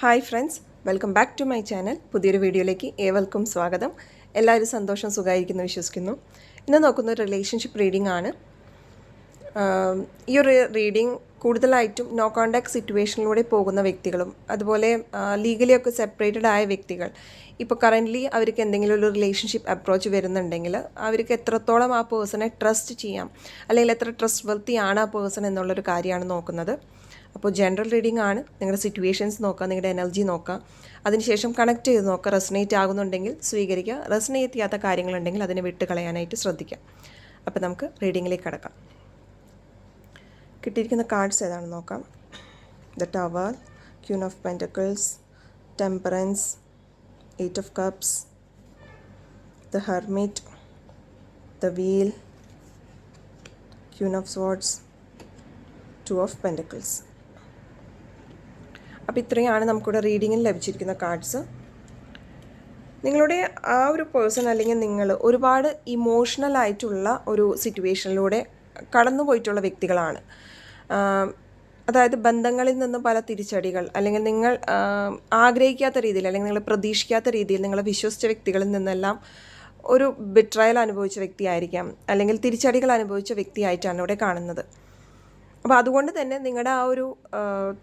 Hi friends welcome back to my channel. പുതിയൊരു വീഡിയോയിലേക്ക് ഏവർക്കും സ്വാഗതം. എല്ലാവരും സന്തോഷം സുഖമായിരിക്കുന്നു വിശ്വസിക്കുന്നു. ഇന്ന് നോക്കുന്ന റിലേഷൻഷിപ്പ് റീഡിംഗ് ആണ്. ഈ ഒരു റീഡിംഗ് കൂടുതലായിട്ടും നോ കോണ്ടാക്ട് സിറ്റുവേഷനിലൂടെ പോകുന്ന വ്യക്തികളും അതുപോലെ ലീഗലി ഒക്കെ സെപ്പറേറ്റഡ് ആയ വ്യക്തികൾ. ഇപ്പോൾ കറന്റ്ലി അവർക്ക് എന്തെങ്കിലും ഒരു റിലേഷൻഷിപ്പ് അപ്രോച്ച് വരുന്നുണ്ടെങ്കിൽ അവർക്ക് എത്രത്തോളം ആ പേഴ്സണെ ട്രസ്റ്റ് ചെയ്യാം അല്ലെങ്കിൽ എത്ര ട്രസ്റ്റ് വർത്തിയാണ് ആ പേഴ്സൺ എന്നുള്ളൊരു കാര്യമാണ് നോക്കുന്നത്. അപ്പോൾ ജനറൽ റീഡിംഗ് ആണ്. നിങ്ങളുടെ സിറ്റുവേഷൻസ് നോക്കുക നിങ്ങളുടെ എനർജി നോക്കുക അതിനുശേഷം കണക്ട് ചെയ്ത് നോക്കുക റെസനേറ്റ് ആകുന്നുണ്ടെങ്കിൽ സ്വീകരിക്കുക. റെസനേറ്റ് ചെയ്യാത്ത കാര്യങ്ങളുണ്ടെങ്കിൽ അതിനെ വിട്ട് കളയാനായിട്ട് ശ്രദ്ധിക്കുക അപ്പോൾ നമുക്ക് റീഡിങ്ങിലേക്ക് കടക്കാം. കിട്ടിയിരിക്കുന്ന കാർഡ്സ് ഏതാണെന്ന് നോക്കാം. The tower queen of pentacles temperance eight of cups the hermit the wheel queen of swords two of pentacles അപ്പോൾ ഇത്രയാണ് നമുക്കിവിടെ റീഡിങ്ങിൽ ലഭിച്ചിരിക്കുന്ന കാർഡ്സ് നിങ്ങളുടെ ആ ഒരു പേഴ്സൺ അല്ലെങ്കിൽ നിങ്ങൾ ഒരുപാട് ഇമോഷണൽ ആയിട്ടുള്ള ഒരു സിറ്റുവേഷനിലൂടെ കടന്നു പോയിട്ടുള്ള വ്യക്തികളാണ്. അതായത് ബന്ധങ്ങളിൽ നിന്ന് പല തിരിച്ചടികൾ അല്ലെങ്കിൽ നിങ്ങൾ ആഗ്രഹിക്കാത്ത രീതിയിൽ അല്ലെങ്കിൽ നിങ്ങൾ പ്രതീക്ഷിക്കാത്ത രീതിയിൽ നിങ്ങൾ വിശ്വസിച്ച വ്യക്തികളിൽ നിന്നെല്ലാം ഒരു ബിട്രയൽ അനുഭവിച്ച വ്യക്തിയായിരിക്കാം അല്ലെങ്കിൽ തിരിച്ചടികൾ അനുഭവിച്ച വ്യക്തിയായിട്ടാണ് ഇവിടെ കാണുന്നത്. അപ്പോൾ അതുകൊണ്ട് തന്നെ നിങ്ങളുടെ ആ ഒരു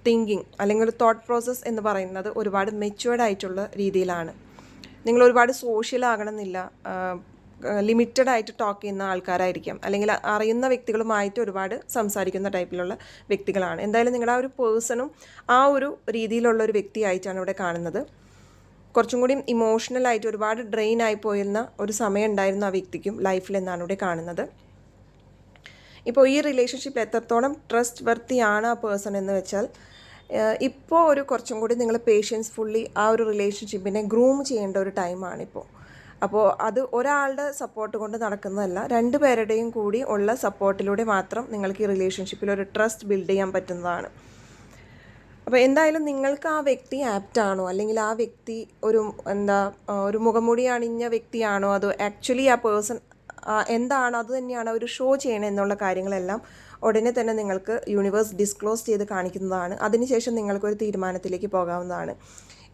തിങ്കിങ് അല്ലെങ്കിൽ ഒരു തോട്ട് പ്രോസസ്സ് എന്ന് പറയുന്നത് ഒരുപാട് മെച്ചുവേർഡ് ആയിട്ടുള്ള രീതിയിലാണ്. നിങ്ങൾ ഒരുപാട് സോഷ്യൽ ആകണമെന്നില്ല ലിമിറ്റഡ് ആയിട്ട് ടോക്ക് ചെയ്യുന്ന ആൾക്കാരായിരിക്കാം. അല്ലെങ്കിൽ അറിയുന്ന വ്യക്തികളുമായിട്ട് ഒരുപാട് സംസാരിക്കുന്ന ടൈപ്പിലുള്ള വ്യക്തികളാണ്. എന്തായാലും നിങ്ങളുടെ ആ ഒരു പേഴ്സണും ആ ഒരു രീതിയിലുള്ള ഒരു വ്യക്തിയായിട്ടാണ് ഇവിടെ കാണുന്നത്. കുറച്ചും കൂടി ഇമോഷണലായിട്ട് ഒരുപാട് ഡ്രെയിൻ ആയി പോയിരുന്ന ഒരു സമയം ഉണ്ടായിരുന്നു ആ വ്യക്തിക്കും ലൈഫിൽ എന്നാണ് ഇവിടെ കാണുന്നത്. ഇപ്പോൾ ഈ റിലേഷൻഷിപ്പിൽ എത്രത്തോളം ട്രസ്റ്റ് വർത്തിയാണ് ആ പേഴ്സൺ എന്ന് വെച്ചാൽ ഇപ്പോൾ ഒരു കുറച്ചും കൂടി നിങ്ങൾ പേഷ്യൻസ് ഫുള്ളി ആ ഒരു റിലേഷൻഷിപ്പിനെ ഗ്രൂം ചെയ്യേണ്ട ഒരു ടൈമാണിപ്പോൾ അപ്പോൾ അത് ഒരാളുടെ സപ്പോർട്ട് കൊണ്ട് നടക്കുന്നതല്ല രണ്ട് പേരുടെയും കൂടി ഉള്ള സപ്പോർട്ടിലൂടെ മാത്രം നിങ്ങൾക്ക് ഈ റിലേഷൻഷിപ്പിൽ ഒരു ട്രസ്റ്റ് ബിൽഡ് ചെയ്യാൻ പറ്റുന്നതാണ്. അപ്പോൾ എന്തായാലും നിങ്ങൾക്ക് ആ വ്യക്തി ആപ്റ്റാണോ അല്ലെങ്കിൽ ആ വ്യക്തി ഒരു എന്താ ഒരു മുഖംമൂടി അണിഞ്ഞ വ്യക്തിയാണോ? അതോ ആക്ച്വലി ആ പേഴ്സൺ എന്താണോ അത് തന്നെയാണ് അവർ ഷോ ചെയ്യണത് എന്നുള്ള കാര്യങ്ങളെല്ലാം ഉടനെ തന്നെ നിങ്ങൾക്ക് യൂണിവേഴ്സ് ഡിസ്ക്ലോസ് ചെയ്ത് കാണിക്കുന്നതാണ്. അതിനുശേഷം നിങ്ങൾക്കൊരു തീരുമാനത്തിലേക്ക് പോകാവുന്നതാണ്.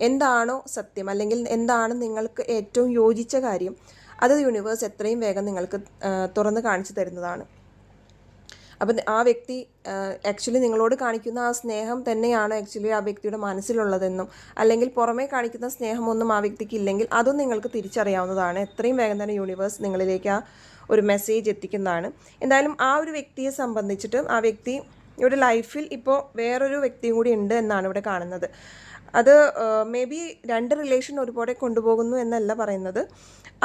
എന്താണോ സത്യം അല്ലെങ്കിൽ എന്താണ് നിങ്ങൾക്ക് ഏറ്റവും യോജിച്ച കാര്യം അത് യൂണിവേഴ്സ് എത്രയും വേഗം നിങ്ങൾക്ക് തുറന്ന് കാണിച്ചു തരുന്നതാണ്. അപ്പം ആ വ്യക്തി ആക്ച്വലി നിങ്ങളോട് കാണിക്കുന്ന ആ സ്നേഹം തന്നെയാണ് ആക്ച്വലി ആ വ്യക്തിയുടെ മനസ്സിലുള്ളതെന്നും അല്ലെങ്കിൽ പുറമേ കാണിക്കുന്ന സ്നേഹമൊന്നും ആ വ്യക്തിക്ക് ഇല്ലെങ്കിൽ അതും നിങ്ങൾക്ക് തിരിച്ചറിയാവുന്നതാണ്. എത്രയും വേഗം തന്നെ യൂണിവേഴ്സ് നിങ്ങളിലേക്ക് ആ ഒരു മെസ്സേജ് എത്തിക്കുന്നതാണ്. എന്തായാലും ആ ഒരു വ്യക്തിയെ സംബന്ധിച്ചിട്ട് ആ വ്യക്തി ഇവിടെ ലൈഫിൽ ഇപ്പോൾ വേറൊരു വ്യക്തിയും കൂടി ഉണ്ട് എന്നാണ് ഇവിടെ കാണുന്നത്. അത് മേ ബി രണ്ട് റിലേഷൻ ഒരുപോലെ കൊണ്ടുപോകുന്നു എന്നല്ല പറയുന്നത്.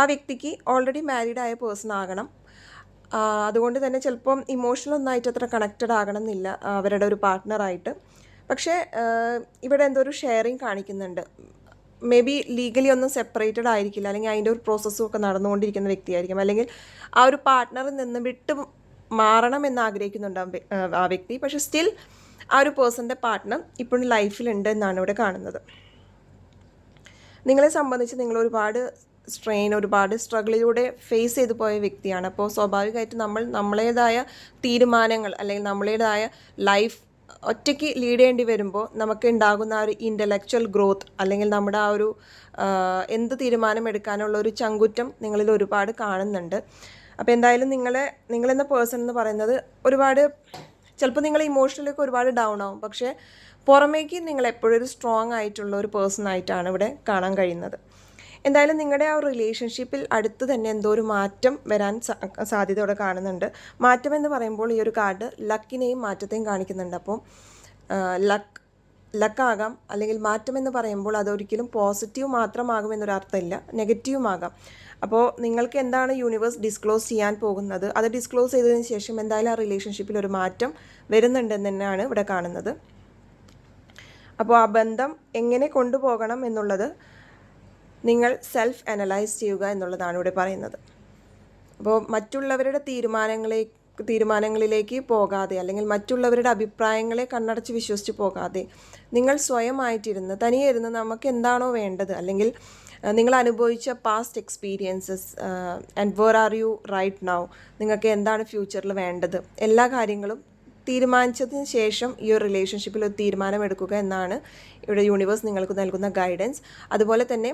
ആ വ്യക്തിക്ക് ഓൾറെഡി മാരീഡ് ആയ പേഴ്സൺ ആകണം. അതുകൊണ്ട് തന്നെ ചിലപ്പം ഇമോഷണൽ ഒന്നായിട്ട് അത്ര കണക്റ്റഡ് ആകണം എന്നില്ല അവരുടെ ഒരു പാർട്ട്ണറായിട്ട് പക്ഷേ ഇവിടെ എന്തോ ഒരു ഷെയറിങ് കാണിക്കുന്നുണ്ട്. മേ ബി ലീഗലി ഒന്നും സെപ്പറേറ്റഡ് ആയിരിക്കില്ല. അല്ലെങ്കിൽ അതിന്റെ ഒരു പ്രോസസ്സും ഒക്കെ നടന്നുകൊണ്ടിരിക്കുന്ന വ്യക്തിയായിരിക്കും. അല്ലെങ്കിൽ ആ ഒരു പാർട്ട്ണറിൽ നിന്ന് വിട്ട് മാറണം എന്ന് ആഗ്രഹിക്കുന്നുണ്ട് ആ വ്യക്തി. പക്ഷെ സ്റ്റിൽ ആ ഒരു പേഴ്സന്റെ പാർട്ട്ണർ ഇപ്പോഴും ലൈഫിലുണ്ട് എന്നാണ് ഇവിടെ കാണുന്നത്. നിങ്ങളെ സംബന്ധിച്ച് നിങ്ങൾ ഒരുപാട് സ്ട്രെയിൻ ഒരുപാട് സ്ട്രഗിളിലൂടെ ഫേസ് ചെയ്തു പോയ വ്യക്തിയാണ്. അപ്പോൾ സ്വാഭാവികമായിട്ട് നമ്മൾ നമ്മളേതായ തീരുമാനങ്ങൾ അല്ലെങ്കിൽ നമ്മളേതായ ലൈഫ് ഒറ്റയ്ക്ക് ലീഡ് ചെയ്യേണ്ടി വരുമ്പോൾ നമുക്ക് ഉണ്ടാകുന്ന ഒരു ഇന്റലക്ച്വൽ ഗ്രോത്ത് അല്ലെങ്കിൽ നമ്മുടെ ആ ഒരു എന്ത് തീരുമാനം എടുക്കാനുള്ള ഒരു ചങ്കുറ്റം നിങ്ങളിൽ ഒരുപാട് കാണുന്നുണ്ട്. അപ്പോൾ എന്തായാലും നിങ്ങളെ നിങ്ങളെന്ന പേഴ്സൺ എന്ന് പറയുന്നത് ഒരുപാട് ചിലപ്പോൾ നിങ്ങൾ ഇമോഷണലൊക്കെ ഒരുപാട് ഡൗൺ ആവും. പക്ഷേ പുറമേക്ക് നിങ്ങൾ എപ്പോഴും ഒരു സ്ട്രോങ് ആയിട്ടുള്ള ഒരു പേഴ്സൺ ആയിട്ടാണ് ഇവിടെ കാണാൻ കഴിയുന്നത്. എന്തായാലും നിങ്ങളുടെ ആ റിലേഷൻഷിപ്പിൽ അടുത്ത് തന്നെ എന്തോ ഒരു മാറ്റം വരാൻ സാധ്യതയോടെ കാണുന്നുണ്ട്. മാറ്റം എന്ന് പറയുമ്പോൾ ഈ ഒരു കാർഡ് ലക്കിനെയും മാറ്റത്തെയും കാണിക്കുന്നുണ്ട്. അപ്പോൾ ലക്ക് ലക്കാകാം അല്ലെങ്കിൽ മാറ്റം എന്ന് പറയുമ്പോൾ അതൊരിക്കലും പോസിറ്റീവ് മാത്രമാകും അർത്ഥമില്ല. നെഗറ്റീവും ആകാം അപ്പോൾ നിങ്ങൾക്ക് എന്താണ് യൂണിവേഴ്സ് ഡിസ്ക്ലോസ് ചെയ്യാൻ പോകുന്നത്? അത് ഡിസ്ക്ലോസ് ചെയ്തതിന് ശേഷം എന്തായാലും ആ റിലേഷൻഷിപ്പിൽ ഒരു മാറ്റം വരുന്നുണ്ടെന്ന് തന്നെയാണ് ഇവിടെ കാണുന്നത്. അപ്പോൾ ആ ബന്ധം എങ്ങനെ കൊണ്ടുപോകണം എന്നുള്ളത് നിങ്ങൾ സെൽഫ് അനലൈസ് ചെയ്യുക എന്നുള്ളതാണ് ഇവിടെ പറയുന്നത്. അപ്പോൾ മറ്റുള്ളവരുടെ തീരുമാനങ്ങളെ തീരുമാനങ്ങളിലേക്ക് പോകാതെ അല്ലെങ്കിൽ മറ്റുള്ളവരുടെ അഭിപ്രായങ്ങളെ കണ്ണടച്ച് വിശ്വസിച്ച് പോകാതെ നിങ്ങൾ സ്വയമായിട്ടിരുന്ന് തനിയെ ഇരുന്ന് നമുക്ക് എന്താണോ വേണ്ടത് അല്ലെങ്കിൽ നിങ്ങൾ അനുഭവിച്ച past experiences and where are you right now നിങ്ങൾക്ക് എന്താണ് ഫ്യൂച്ചറിൽ വേണ്ടത്? എല്ലാ കാര്യങ്ങളും തീരുമാനിച്ചതിന് ശേഷം ഈ ഒരു റിലേഷൻഷിപ്പിൽ ഒരു തീരുമാനമെടുക്കുക എന്നാണ് ഇവിടെ യൂണിവേഴ്സ് നിങ്ങൾക്ക് നൽകുന്ന ഗൈഡൻസ് അതുപോലെ തന്നെ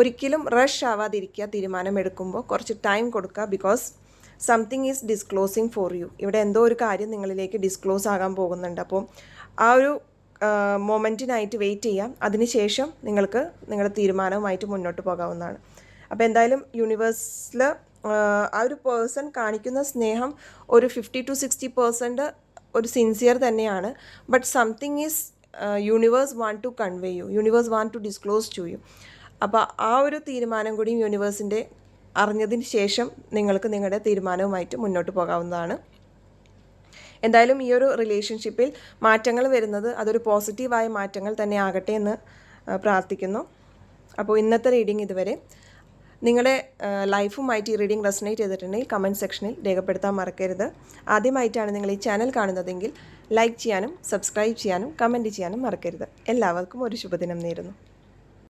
ഒരിക്കലും റഷ് ആവാതിരിക്കുക തീരുമാനമെടുക്കുമ്പോൾ കുറച്ച് ടൈം കൊടുക്കുക because something is disclosing for you ഇവിടെ എന്തോ ഒരു കാര്യം നിങ്ങളിലേക്ക് ഡിസ്ക്ലോസ് ആകാൻ പോകുന്നുണ്ട്. അപ്പോൾ ആ ഒരു മൊമെന്റിനായിട്ട് വെയിറ്റ് ചെയ്യാം. അതിനുശേഷം നിങ്ങൾക്ക് നിങ്ങളുടെ തീരുമാനവുമായിട്ട് മുന്നോട്ട് പോകാവുന്നതാണ്. അപ്പോൾ എന്തായാലും യൂണിവേഴ്സിൽ ആ ഒരു പേഴ്സൺ കാണിക്കുന്ന സ്നേഹം ഒരു ഫിഫ്റ്റി ടു സിക്സ്റ്റി പേഴ്സന്റ് ഒരു സിൻസിയർ തന്നെയാണ്. But something is universe want to convey you universe want to disclose to you അപ്പോൾ ആ ഒരു തീരുമാനം കൂടി യൂണിവേഴ്സിന്റെ അറിഞ്ഞതിന് ശേഷം നിങ്ങൾക്ക് നിങ്ങളുടെ തീരുമാനവുമായിട്ട് മുന്നോട്ട് പോകാവുന്നതാണ്. എന്തായാലും ഈ ഒരു റിലേഷൻഷിപ്പിൽ മാറ്റങ്ങൾ വരുന്നത് അതൊരു പോസിറ്റീവായ മാറ്റങ്ങൾ തന്നെ ആകട്ടെ എന്ന് പ്രാർത്ഥിക്കുന്നു. അപ്പോൾ ഇന്നത്തെ റീഡിംഗ് ഇതുവരെ. നിങ്ങളുടെ ലൈഫുമായിട്ട് ഈ റീഡിംഗ് റെസനേറ്റ് ചെയ്തിട്ടുണ്ടെങ്കിൽ കമന്റ് സെക്ഷനിൽ രേഖപ്പെടുത്താൻ മറക്കരുത്. ആദ്യമായിട്ടാണ് നിങ്ങൾ ഈ ചാനൽ കാണുന്നതെങ്കിൽ ലൈക്ക് ചെയ്യാനും സബ്സ്ക്രൈബ് ചെയ്യാനും കമന്റ് ചെയ്യാനും മറക്കരുത്. എല്ലാവർക്കും ഒരു ശുഭദിനം നേരുന്നു.